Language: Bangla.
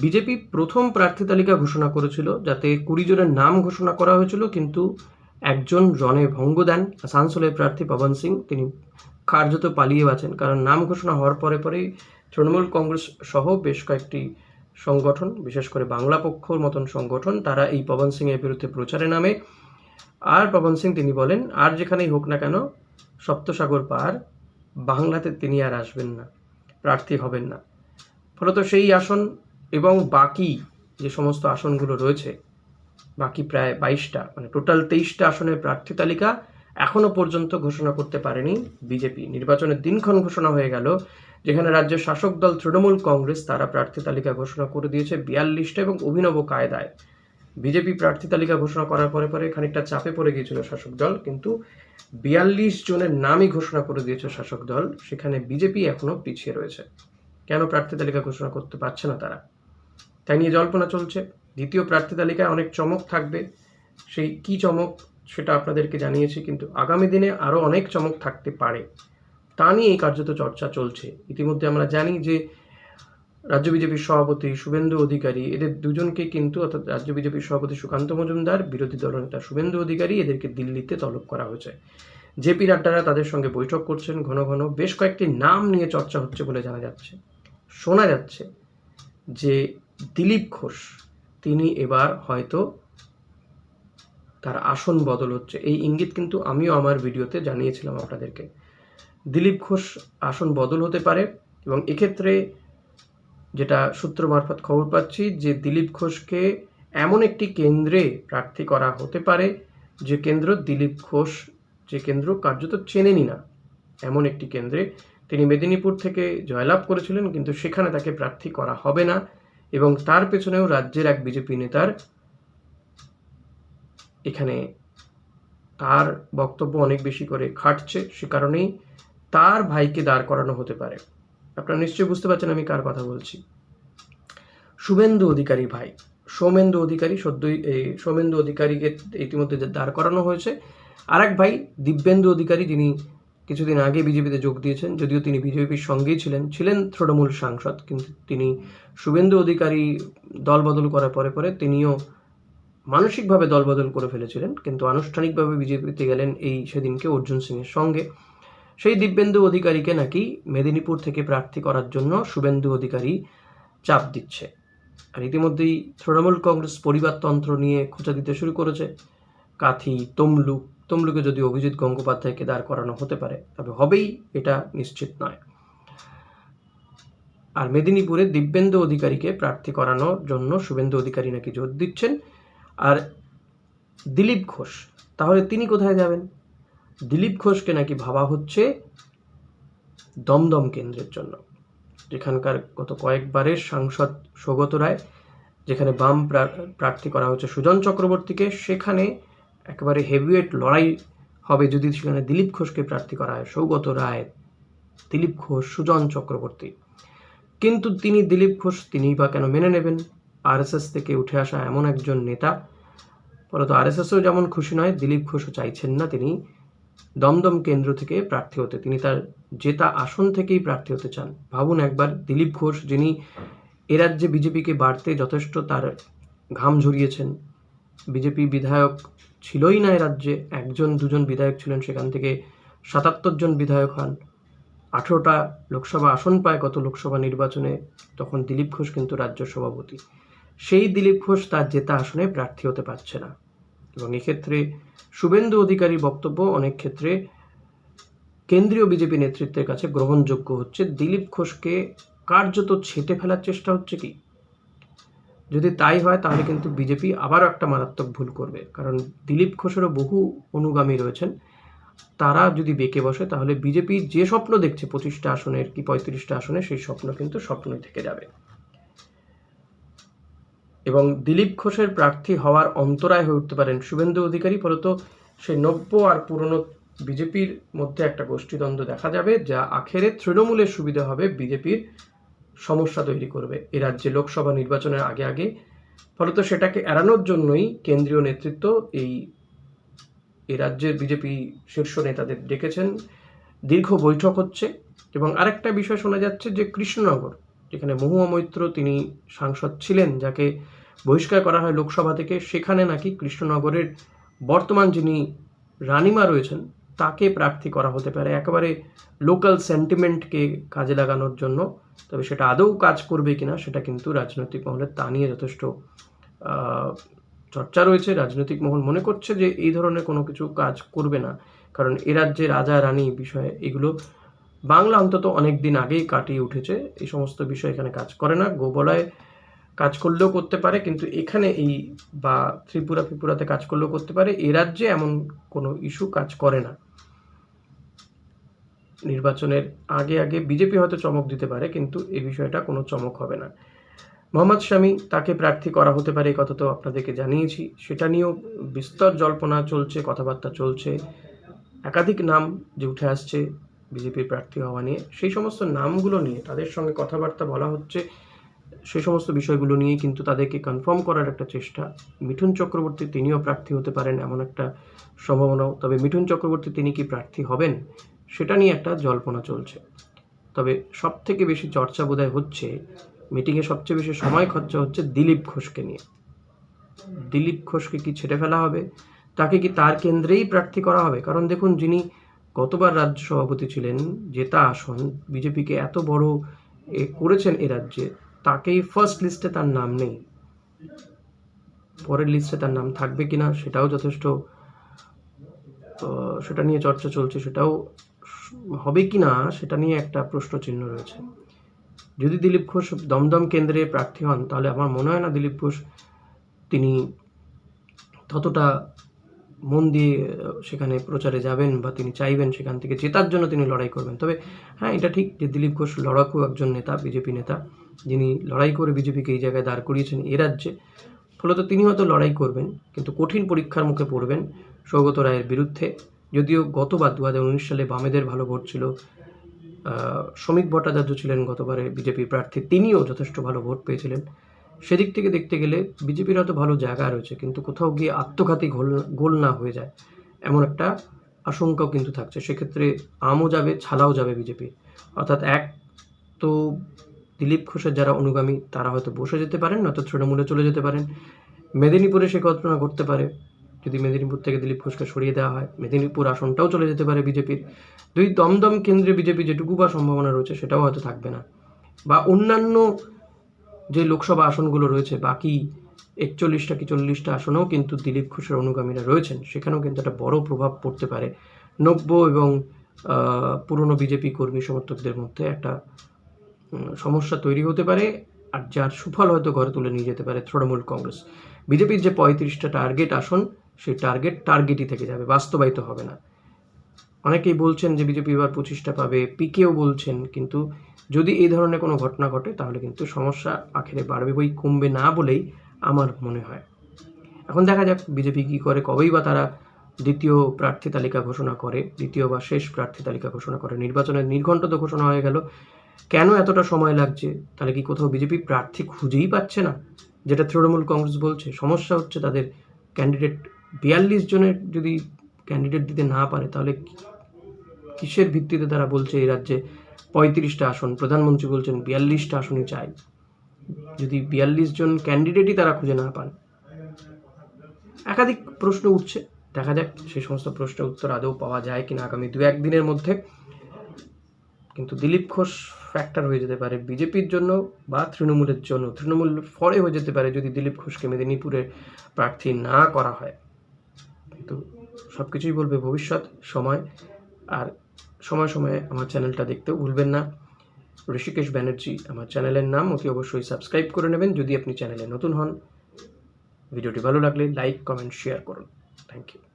বিজেপি প্রথম প্রার্থী তালিকা ঘোষণা করেছিল, যাতে কুড়ি জনের নাম ঘোষণা করা হয়েছিল, কিন্তু একজন রণে ভঙ্গ দেন। আসানসোলের প্রার্থী পবন সিং, তিনি কার্যত পালিয়ে বাঁচেন। কারণ নাম ঘোষণা হওয়ার পরে পরেই তৃণমূল কংগ্রেস সহ বেশ কয়েকটি সংগঠন, বিশেষ করে বাংলা পক্ষর মতন সংগঠন, তারা এই পবন সিংয়ের বিরুদ্ধে প্রচারে নামে। আর পবন সিং, তিনি বলেন, আর যেখানেই হোক না কেন, সপ্তসাগর পার, বাংলাতে তিনি আর আসবেন না, প্রার্থী হবেন না। ফলত সেই আসন এবং বাকি যে সমস্ত আসনগুলো রয়েছে, বাকি প্রায় বাইশটা মানে টোটাল তেইশটা আসনের প্রার্থী তালিকা এখনও পর্যন্ত ঘোষণা করতে পারেনি বিজেপি। নির্বাচনের দিনক্ষণ ঘোষণা হয়ে গেল, যেখানে রাজ্যের শাসক দল তৃণমূল কংগ্রেস তারা প্রার্থী তালিকা ঘোষণা করে দিয়েছে বিয়াল্লিশটা এবং অভিনব কায়দায়। বিজেপি প্রার্থী তালিকা ঘোষণা করার পরে পরে খানিকটা চাপে পড়ে গিয়েছিল শাসক দল, কিন্তু বিয়াল্লিশ জনের নামই ঘোষণা করে দিয়েছে শাসক দল, সেখানে বিজেপি এখনও পিছিয়ে রয়েছে। কেন প্রার্থী তালিকা ঘোষণা করতে পারছে না তারা? তাই নিয়ে জল্পনা চলছে। দ্বিতীয় প্রার্থী তালিকায় অনেক চমক থাকবে। সেই কি চমক সেটা আপনাদেরকে জানিয়েছি, কিন্তু আগামী দিনে আরও অনেক চমক থাকতে পারে। তা নিয়ে এই কার্যত চর্চা চলছে। ইতিমধ্যে আমরা জানি যে রাজ্য বিজেপির সভাপতি শুভেন্দু অধিকারী, এদের দুজনকে কিন্তু অর্থাৎ রাজ্য বিজেপির সভাপতি সুকান্ত মজুমদার, বিরোধী দলনেতা শুভেন্দু অধিকারী এদেরকে দিল্লিতে তলব করা হয়েছে। জেপি নাড্ডারা তাদের সঙ্গে বৈঠক করছেন ঘন ঘন। বেশ কয়েকটি নাম নিয়ে চর্চা হচ্ছে বলে জানা যাচ্ছে। শোনা যাচ্ছে যে দিলীপ ঘোষ। তিনি এবার হয়তো তার আসন বদল হচ্ছে। এই ইঙ্গিত কিন্তু আমিও আমার ভিডিওতে জানিয়েছিলাম আপনাদেরকে। দিলীপ ঘোষ আসন বদল হতে পারে এবং এক্ষেত্রে যেটা সূত্র মারফত খবর পাচ্ছি যে দিলীপ ঘোষকে এমন একটি কেন্দ্রে প্রার্থী করা হতে পারে যে কেন্দ্র দিলীপ ঘোষ, যে কেন্দ্র কার্যত চেনেনি না। এমন একটি কেন্দ্রে। তিনি মেদিনীপুর থেকে জয়লাভ করেছিলেন কিন্তু সেখানে তাকে প্রার্থী করা হবে না। এবং তার পেছনেও রাজ্যের এক বিজেপি নেতার এখানে তার বক্তব্য অনেক বেশি করে খাটছে, সে কারণেই তার ভাইকে দাঁড় করানো হতে পারে। আপনারা নিশ্চয়ই বুঝতে পারছেন আমি কার কথা বলছি। শুভেন্দু অধিকারী ভাই, সৌমেন্দু অধিকারী সদ্যই এই সৌমেন্দু অধিকারীকে ইতিমধ্যে দাঁড় করানো হয়েছে। আরেক ভাই, দিব্যেন্দু অধিকারী, যিনি কিছুদিন আগে বিজেপিতে যোগ দিয়েছেন, যদিও তিনি বিজেপির সঙ্গেই ছিলেন। ছিলেন তৃণমূল সাংসদ, কিন্তু তিনি শুভেন্দু অধিকারী দল বদল করার পরে পরে তিনিও মানসিকভাবে দল বদল করে ফেলেছিলেন, কিন্তু আনুষ্ঠানিকভাবে বিজেপিতে গেলেন এই সেদিনকে অর্জুন সিংয়ের সঙ্গে। সেই দিব্যেন্দু অধিকারীকে নাকি মেদিনীপুর থেকে প্রার্থী করার জন্য শুভেন্দু অধিকারী চাপ দিচ্ছে। আর ইতিমধ্যেই তৃণমূল কংগ্রেস পরিবারতন্ত্র নিয়ে খোঁচা দিতে শুরু করেছে। কাথি, তমলুক তমলুকে যদি অভিজিৎ গঙ্গোপাধ্যায়কে দাঁড় করানো হতে পারে, তবে হবেই এটা নিশ্চিত নয়। আর মেদিনীপুরে দিব্যেন্দু অধিকারীকে প্রার্থী করানোর জন্য শুভেন্দু অধিকারী নাকি জোর দিচ্ছেন? আর দিলীপ ঘোষ, তাহলে তিনি কোথায় যাবেন? দিলীপ ঘোষকে নাকি ভাবা হচ্ছে দমদম কেন্দ্রের জন্য। যেখানকার গত কয়েকবারের সাংসদ সৌগত রায়, যেখানে বাম প্রা- প্রার্থী করা হচ্ছে সুজন চক্রবর্তীকে, সেখানে একেবারে হেভিওয়েট লড়াই হবে যদি সেখানে দিলীপ ঘোষকে প্রার্থী করা হয়। সৌগত রায়, দিলীপ ঘোষ, সুজন চক্রবর্তী। কিন্তু তিনি দিলীপ ঘোষ তিনিই বা কেন মেনে নেবেন? আরএসএস থেকে উঠে আসা এমন একজন নেতা, ফলত আরএসএসও যেমন খুশি নয়, দিলীপ ঘোষও চাইছেন না তিনি দমদম কেন্দ্র থেকে প্রার্থী হতে। তিনি তার জেতা আসন থেকেই প্রার্থী হতে চান। ভাবুন একবার, দিলীপ ঘোষ যিনি এ রাজ্যে বিজেপিকে বাড়তে যথেষ্ট তার ঘাম ঝরিয়েছেন বিজেপি বিধায়ক ছিলই না রাজ্যে, একজন, দুজন বিধায়ক ছিলেন সেখান থেকে সাতাত্তর জন বিধায়ক হন। আঠেরোটা লোকসভা আসন পায় গত লোকসভা নির্বাচনে, তখন দিলীপ ঘোষ কিন্তু রাজ্য সভাপতি। সেই দিলীপ ঘোষ তার জেতা আসনে প্রার্থী হতে পারছে না। এবং এক্ষেত্রে শুভেন্দু অধিকারী বক্তব্য অনেক ক্ষেত্রে কেন্দ্রীয় বিজেপি নেতৃত্বের কাছে গ্রহণযোগ্য হচ্ছে। দিলীপ ঘোষকে কার্যত ছেটে ফেলার চেষ্টা হচ্ছে কি? যদি তাই হয়, তাহলে কিন্তু বিজেপি আবারও একটা মারাত্মক ভুল করবে। কারণ দিলীপ ঘোষেরও বহু অনুগামী রয়েছেন। তারা যদি বেঁকে বসে, তাহলে বিজেপি যে স্বপ্ন দেখছে, পঁচিশটা আসনের কি পঁয়ত্রিশটা আসনে, সেই স্বপ্ন কিন্তু স্বপ্নই থেকে যাবে। এবং দিলীপ ঘোষের প্রার্থী হওয়ার অন্তরায় হয়ে উঠতে পারেন শুভেন্দু অধিকারী। ফলত সেই নব্য আর পুরনো বিজেপির মধ্যে একটা গোষ্ঠীদ্বন্দ্ব দেখা যাবে, যা আখেরে তৃণমূলের সুবিধা হবে বিজেপির সমস্যা তৈরি করবে। এ রাজ্যে লোকসভা নির্বাচনের আগে আগে। ফলত সেটাকে এড়ানোর জন্যই কেন্দ্রীয় নেতৃত্ব এই, এ রাজ্যের বিজেপি শীর্ষ নেতাদের ডেকেছেন। দীর্ঘ বৈঠক হচ্ছে এবং আরেকটা বিষয় শোনা যাচ্ছে যে কৃষ্ণনগর, যেখানে মহুয়া মৈত্র তিনি সাংসদ ছিলেন, যাকে বহিষ্কার করা হয় লোকসভা থেকে, সেখানে নাকি কৃষ্ণনগরের বর্তমান যিনি রানিমা রয়েছেন, তাকে প্রার্থী করা হতে পারে। একেবারে লোকাল সেন্টিমেন্টকে কাজে লাগানোর জন্য তবে সেটা আদৌ কাজ করবে কিনা সেটা কিন্তু রাজনৈতিক মহলে তা নিয়ে যথেষ্ট চর্চা রয়েছে। রাজনৈতিক মহল মনে করছে যে এই ধরনের কোনো কিছু কাজ করবে না। কারণ এ রাজ্যে রাজা রানী বিষয়ে এগুলো বাংলা অন্তত অনেক দিন আগেই কাটিয়ে উঠেছে। এই সমস্ত বিষয় এখানে কাজ করে না। গোবলায় কাজ করলেও করতে পারে, কিন্তু এখানে এই বা ত্রিপুরা, ত্রিপুরাতে কাজ করলেও করতে পারে। এ রাজ্যে এমন কোনো ইস্যু কাজ করে না। নির্বাচনের আগে আগে বিজেপি হয়তো চমক দিতে পারে, কিন্তু এই বিষয়টা কোনো চমক হবে না। মোহাম্মদ শামী তাকে প্রার্থী করা হতে পারে, এই কথা তো আপনাদেরকে জানিয়েছি। সেটা নিয়েও বিস্তর জল্পনা চলছে, কথাবার্তা চলছে। একাধিক নাম যে উঠে আসছে বিজেপির প্রার্থী হওয়া নিয়ে, সেই সমস্ত নামগুলো নিয়ে তাদের সঙ্গে কথাবার্তা বলা হচ্ছে। সেই সমস্ত বিষয়গুলো নিয়ে কিন্তু তাদেরকে কনফার্ম করার একটা চেষ্টা। মিঠুন চক্রবর্তী তিনিও প্রার্থী হতে পারেন, এমন একটা সম্ভাবনাও। তবে মিঠুন চক্রবর্তী তিনি কি প্রার্থী হবেন? সেটা নিয়ে একটা জল্পনা চলছে। তবে সব থেকে বেশি চর্চা বোধহয় হচ্ছে মিটিংয়ে সবচেয়ে বেশি সময় খরচা হচ্ছে দিলীপ ঘোষকে নিয়ে। দিলীপ ঘোষকে কি ছেড়ে ফেলা হবে? তাকে কি তার কেন্দ্রেই প্রার্থী করা হবে? কারণ দেখুন, যিনি গতবার রাজ্য সভাপতি ছিলেন, জেতা আসন, বিজেপিকে এত বড় এ করেছেন এ রাজ্যে, তাকেই ফার্স্ট লিস্টে তার নাম নেই। পরের লিস্টে তার নাম থাকবে কিনা, সেটাও যথেষ্ট সেটা নিয়ে চর্চা চলছে, সেটাও হবে কি না, সেটা নিয়ে একটা প্রশ্ন চিহ্ন রয়েছে। যদি দিলীপ ঘোষ দমদম কেন্দ্রে প্রার্থী হন, তাহলে আমার মনে হয় না দিলীপ ঘোষ তিনি ততটা মন দিয়ে সেখানে প্রচারে যাবেন বা তিনি চাইবেন সেখান থেকে জেতার জন্য তিনি লড়াই করবেন। তবে হ্যাঁ এটা ঠিক যে দিলীপ ঘোষ লড়াকু একজন নেতা, বিজেপি নেতা, যিনি লড়াই করে বিজেপিকে এই জায়গায় দাঁড় করিয়েছেন এ রাজ্যে। ফলত তিনি হয়তো লড়াই করবেন, কিন্তু কঠিন পরীক্ষার মুখে পড়বেন সৌগত রায়ের বিরুদ্ধে। যদিও গতবার দু হাজার উনিশ সালে বামেদের ভালো ভোট ছিল শ্রমিক ভট্টাচার্য ছিলেন গতবারে বিজেপি প্রার্থী, তিনিও যথেষ্ট ভালো ভোট পেয়েছিলেন। সেদিক থেকে দেখতে গেলে বিজেপির হয়তো ভালো জায়গা রয়েছে, কিন্তু কোথাও গিয়ে আত্মঘাতী গোল গোল না হয়ে যায়, এমন একটা আশঙ্কাও কিন্তু থাকছে। সেক্ষেত্রে আমও যাবে, ছালাও যাবে বিজেপি। অর্থাৎ এক তো দিলীপ ঘোষের যারা অনুগামী, তারা হয়তো বসে যেতে পারেন, নয়তো তৃণমূলে চলে যেতে পারেন। মেদিনীপুরে সে ঘটনা ঘটতে পারে। যদি মেদিনীপুর থেকে দিলীপ ঘোষকে সরিয়ে দেওয়া হয়, মেদিনীপুর আসনটাও চলে যেতে পারে বিজেপির। দুই দমদম কেন্দ্রে বিজেপি যেটুকু বা সম্ভাবনা রয়েছে, সেটাও হয়তো থাকবে না। বা অন্যান্য যে লোকসভা আসনগুলো রয়েছে, বাকি একচল্লিশটা কি চল্লিশটা আসনেও কিন্তু দিলীপ ঘোষের অনুগামীরা রয়েছেন। সেখানেও কিন্তু একটা বড় প্রভাব পড়তে পারে। নব্য এবং পুরনো বিজেপি কর্মী সমর্থকদের মধ্যে একটা সমস্যা তৈরি হতে পারে আর যার সুফল হয়তো ঘরে তুলে নিয়ে যেতে পারে তৃণমূল কংগ্রেস। বিজেপির যে পঁয়ত্রিশটা টার্গেট আসন সেই টার্গেট টার্গেটই থেকে যাবে, বাস্তবায়িত হবে না। অনেকেই বলছেন যে বিজেপি এবার পঁচিশটা পাবে, পিকেও বলছেন, কিন্তু যদি এই ধরনের কোনো ঘটনা ঘটে, তাহলে কিন্তু সমস্যা আখেরে বাড়বে বই কমবে না বলেই আমার মনে হয়। এখন দেখা যাক বিজেপি কী করে, কবেই বা তারা দ্বিতীয় প্রার্থী তালিকা ঘোষণা করে, দ্বিতীয় বা শেষ প্রার্থী তালিকা ঘোষণা করে। নির্বাচনের নির্ঘণ্ট তো ঘোষণা হয়ে গেল। কেন এতটা সময় লাগছে? তাহলে কি কোথাও বিজেপি প্রার্থী খুঁজেই পাচ্ছে না? যেটা তৃণমূল কংগ্রেস বলছে, সমস্যা হচ্ছে তাদের ক্যান্ডিডেট বিয়াল্লিশ জনের যদি ক্যান্ডিডেট দিতে না পারে, তাহলে কিসের ভিত্তিতে তারা বলছে এই রাজ্যে পঁয়ত্রিশটা আসন? প্রধানমন্ত্রী বলছেন বিয়াল্লিশটা আসনই চাই। যদি বিয়াল্লিশ জন ক্যান্ডিডেটই তারা খুঁজে না পান। একাধিক প্রশ্ন উঠছে। দেখা যাক সেই সমস্ত প্রশ্নের উত্তর আদৌ পাওয়া যায় কিনা আগামী দু একদিনের মধ্যে। কিন্তু দিলীপ ঘোষ ফ্যাক্টর হয়ে যেতে পারে বিজেপির জন্য বা তৃণমূলের জন্য। তৃণমূল ফলে হয়ে যেতে পারে যদি দিলীপ ঘোষকে মেদিনীপুরের প্রার্থী না করা হয়। কিন্তু সব কিছুই বলবে ভবিষ্যৎ, সময়, আর সময় সময়ে আমার চ্যানেলটা দেখতেও ভুলবেন না। ঋষিকেশ ব্যানার্জি, আমার চ্যানেলের নাম অতি অবশ্যই সাবস্ক্রাইব করে নেবেন যদি আপনি চ্যানেলে নতুন হন। ভিডিওটি ভালো লাগলে লাইক, কমেন্ট, শেয়ার করুন। Thank you.